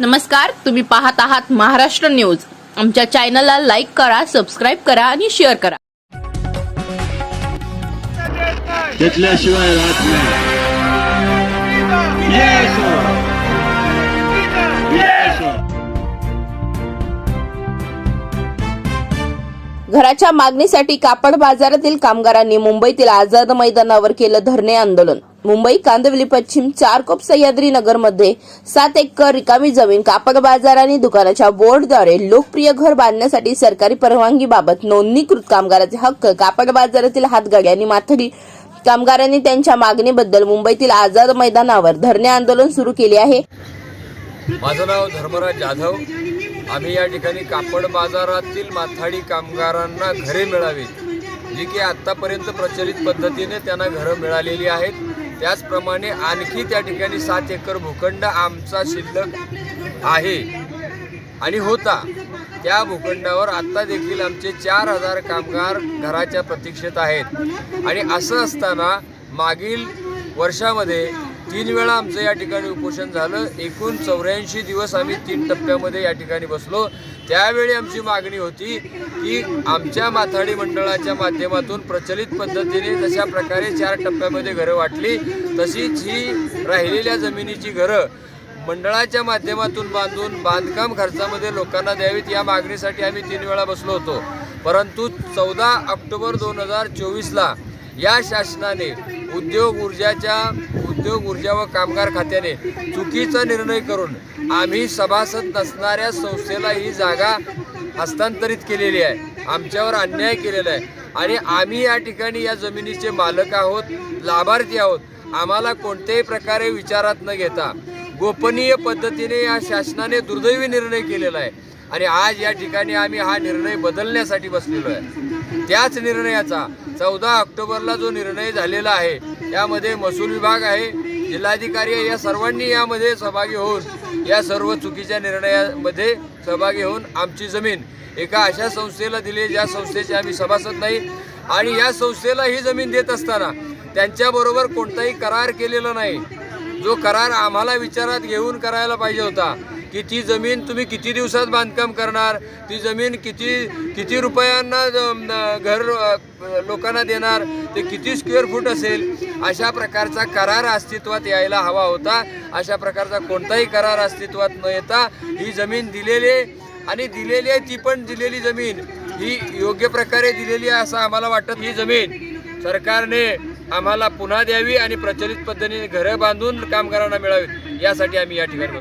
नमस्कार तुम्ही पाहत आहात महाराष्ट्र न्यूज. आमच्या चॅनलला लाईक करा सबस्क्राईब करा आणि शेअर करा. घेतल्याशिवाय राहत नाही. घराच्या मागणीसाठी कापड बाजारातील कामगारांनी मुंबईतील आझाद मैदानावर केलं धरणे आंदोलन. मुंबई कांदिवली पश्चिम चारकोप सह्याद्री नगरमध्ये सात एकर रिकामी जमीन कापड बाजार आणि दुकानाच्या बोर्डद्वारे लोकप्रिय घर बांधण्यासाठी सरकारी परवानगीबाबत नोंदणीकृत कामगाराचे हक्क कापड बाजारातील हातगाडी आणि माथडी कामगारांनी त्यांच्या मागणीबद्दल मुंबईतील आझाद मैदानावर धरणे आंदोलन सुरू केले आहे. माझं नाव धर्मराज जाधव. आम्ही या ठिकाणी कापड बाजारातील माथाडी कामगारांना घरे मिळावीत जी की आत्तापर्यंत प्रचलित पद्धतीने त्यांना घरं मिळालेली आहेत. त्याचप्रमाणे आणखी त्या ठिकाणी सात एकर भूखंड आमचा शिल्लक आहे. आणि होता. त्या भूखंडावर आत्ता देखील आमचे चार हजार कामगार घराच्या प्रतीक्षेत आहेत. आणि असं असताना मागील वर्षामध्ये तीन वेळा आमचं या ठिकाणी उपोषण झालं. एकूण चौऱ्याऐंशी दिवस आम्ही तीन टप्प्यामध्ये या ठिकाणी बसलो. त्यावेळी आमची मागणी होती की आमच्या माथाडी मंडळाच्या माध्यमातून प्रचलित पद्धतीने जशा प्रकारे चार टप्प्यामध्ये घरं वाटली तशीच ही राहिलेल्या जमिनीची घरं मंडळाच्या माध्यमातून बांधून बांधकाम खर्चामध्ये लोकांना द्यावीत या मागणीसाठी आम्ही तीन वेळा बसलो होतो. परंतु चौदा ऑक्टोबर दोन हजार चोवीसला या शासनाने उद्योग ऊर्जाच्या उद्योग ऊर्जा व कामगार खात्याने चुकीचा निर्णय करून आम्ही सभासद नसणाऱ्या संस्थेला ही जागा हस्तांतरित केलेली आहे. आमच्यावर अन्याय केलेला आहे. आणि आम्ही या ठिकाणी या जमिनीचे मालक आहोत लाभार्थी आहोत. आम्हाला कोणत्याही प्रकारे विचारात न घेता गोपनीय पद्धतीने या शासनाने दुर्दैवी निर्णय केलेला आहे. आणि आज या ठिकाणी आम्ही हा निर्णय बदलण्यासाठी बसलेलो आहे. त्याच निर्णयाचा चौदा ऑक्टोबरला जो निर्णय झालेला आहे यामध्ये महसूल विभाग आहे जिल्हाधिकारी आहे या सर्वांनी यामध्ये सहभागी होऊन या सर्व चुकीच्या निर्णयामध्ये सहभागी होऊन आमची जमीन एका अशा संस्थेला दिली ज्या संस्थेचे आम्ही सभासद नाही. आणि या संस्थेला ही जमीन देत असताना त्यांच्याबरोबर कोणताही करार केलेला नाही. जो करार आम्हाला विचारात घेऊन करायला पाहिजे होता की ती जमीन तुम्ही किती दिवसात बांधकाम करणार? ती जमीन किती किती रुपयांना घर लोकांना देणार? ते किती स्क्वेअर फूट असेल? अशा प्रकारचा करार अस्तित्वात यायला हवा होता. अशा प्रकारचा कोणताही करार अस्तित्वात न येता ही जमीन दिलेली आहे. आणि दिलेली आहे ती पण दिलेली जमीन. ही योग्य प्रकारे दिलेली आहे असं आम्हाला वाटत ही जमीन. सरकारने आम्हाला पुन्हा द्यावी आणि प्रचलित पद्धतीने घरं बांधून कामगारांना मिळावी यासाठी आम्ही या ठिकाणी